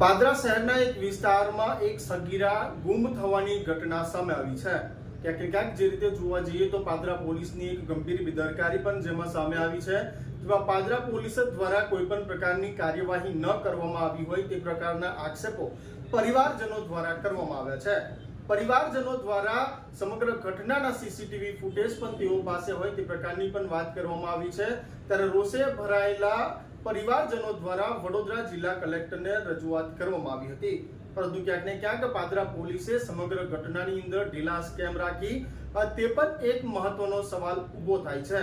પાદરા શહેરના એક વિસ્તારમાં એક સગીરા ગુમ થવાની ઘટના સામે આવી છે. ક્યાંક ક્યાંક જે રીતે જોવા જઈએ તો પાદરા પોલીસની એક ગંભીર બેદરકારી પણ જેમાં સામે આવી છે. જેમાં પાદરા પોલીસ દ્વારા કોઈ પણ પ્રકારની કાર્યવાહી ન કરવામાં આવી હોય તે પ્રકારના આક્ષેપો પરિવારજનો દ્વારા કરવામાં આવ્યા છે. પરિવારજનો દ્વારા સમગ્ર ઘટનાના સીસીટીવી ફૂટેજ પણ તેઓ પાસે હોય તે પ્રકારની પણ વાત કરવામાં આવી છે. ત્યારે રોષે ભરાયેલા પરિવારજનો દ્વારા વડોદરા જિલ્લા કલેક્ટરને રજૂઆત કરવામાં આવી હતી. પરંતુ ક્યાંક ને ક્યાંક પાદરા પોલીસે સમગ્ર ઘટનાની અંદર ઢીલાસ કેમ રાખી તે પણ એક મહત્વનો સવાલ ઊભો થાય છે.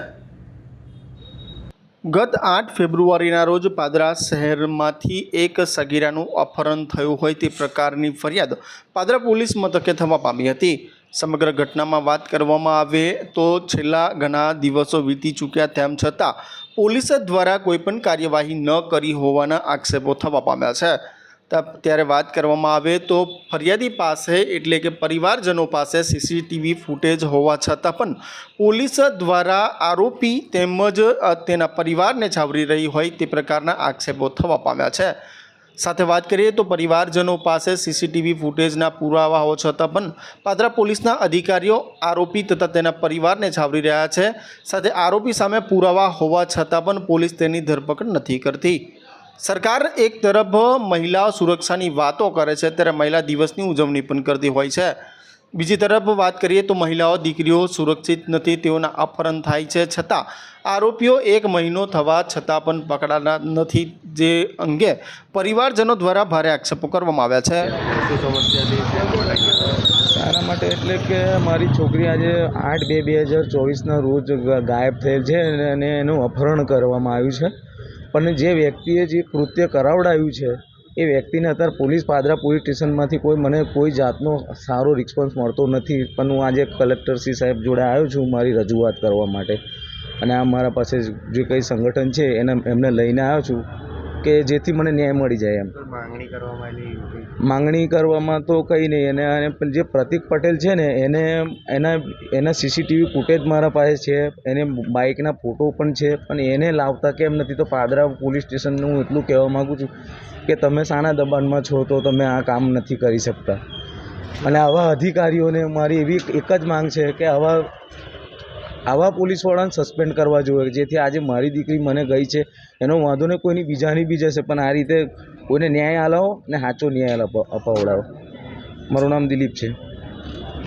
ગત આઠ ફેબ્રુઆરીના રોજ પાદરા શહેરમાંથી એક સગીરાનું અપહરણ થયું હોય તે પ્રકારની ફરિયાદ પાદરા પોલીસ મથકે થવા પામી હતી. સમગ્ર ઘટનામાં વાત કરવામાં આવે તો છેલ્લા ઘણા દિવસો વીતી ચૂક્યા તેમ છતાં પોલીસ દ્વારા કોઈ પણ કાર્યવાહી ન કરી હોવાના આક્ષેપો થવા પામ્યા છે. ત્યારે વાત કરવામાં આવે તો ફરિયાદી પાસે એટલે કે પરિવારજનો પાસે સીસીટીવી ફૂટેજ હોવા છતાં પણ પોલીસ દ્વારા આરોપી તેમજ તેના પરિવારને છાવરી રહી હોય તે પ્રકારના આક્ષેપો થવા પામ્યા છે. સાથે વાત કરીએ તો પરિવારજનો પાસે સીસીટીવી ફૂટેજના પુરાવા હોવા છતાં પણ પાદરા પોલીસના અધિકારીઓ આરોપી તથા તેના પરિવારને છાવરી રહ્યા છે. સાથે આરોપી સામે પુરાવા હોવા છતાં પણ પોલીસ તેની ધરપકડ નથી કરતી. સરકાર એક તરફ મહિલા સુરક્ષાની વાતો કરે છે ત્યારે મહિલા દિવસની ઉજવણી પણ કરતી હોય છે. બીજી તરફ વાત કરીએ તો મહિલાઓ દીકરીઓ સુરક્ષિત નથી તેઓના અપહરણ થાય છે છતાં આરોપીઓ એક મહિનો થવા છતાં પણ પકડાના નથી જે અંગે પરિવારજનો દ્વારા ભારે આક્ષેપો કરવામાં આવ્યા છે. શું આના માટે એટલે કે મારી છોકરી આજે આઠ બે બે હજાર ચોવીસના રોજ ગાયબ થયેલ છે અને અને એનું અપહરણ કરવામાં આવ્યું છે. પણ જે વ્યક્તિએ જે કૃત્ય કરાવડાવ્યું છે, એ વ્યક્તિને અત્યારે પોલીસ પાદરા પોલીસ સ્ટેશનમાંથી કોઈ મને કોઈ જાતનો સારો રિસ્પોન્સ મળતો નથી. પણ હું આજે કલેક્ટર શ્રી સાહેબ જોડે આવ્યો છું મારી રજૂઆત કરવા માટે. અને આ મારા પાસે જે કંઈ સંગઠન છે, એને, એમને લઈને આવ્યો છું. કે જેથી મને ન્યાય મળી જાય એમ. માંગણી કરવામાં માંગણી કરવામાં તો કંઈ નહીં. એને અને જે પ્રતિક પટેલ છે ને એને એના એના સીસીટીવી ફૂટેજ મારા પાસે છે. એને બાઇકના ફોટો પણ છે. પણ એને લાવતા કેમ નથી? તો પાદરા પોલીસ સ્ટેશનનું હું એટલું કહેવા માગું છું કે તમે શાના દબાણમાં છો તો તમે આ કામ નથી કરી શકતા. અને આવા અધિકારીઓને મારી એવી એક જ માંગ છે કે આવા આવા પોલીસવાળાને સસ્પેન્ડ કરવા જોઈએ જેથી આજે મારી દીકરી મને ગઈ છે, એનો વાંધો ને કોઈની બીજાની બી જશે, પણ આ રીતે કોઈને ન્યાય અલાવો ને સાચો ન્યાય અપાવડાવો. મારું નામ દિલીપ છે.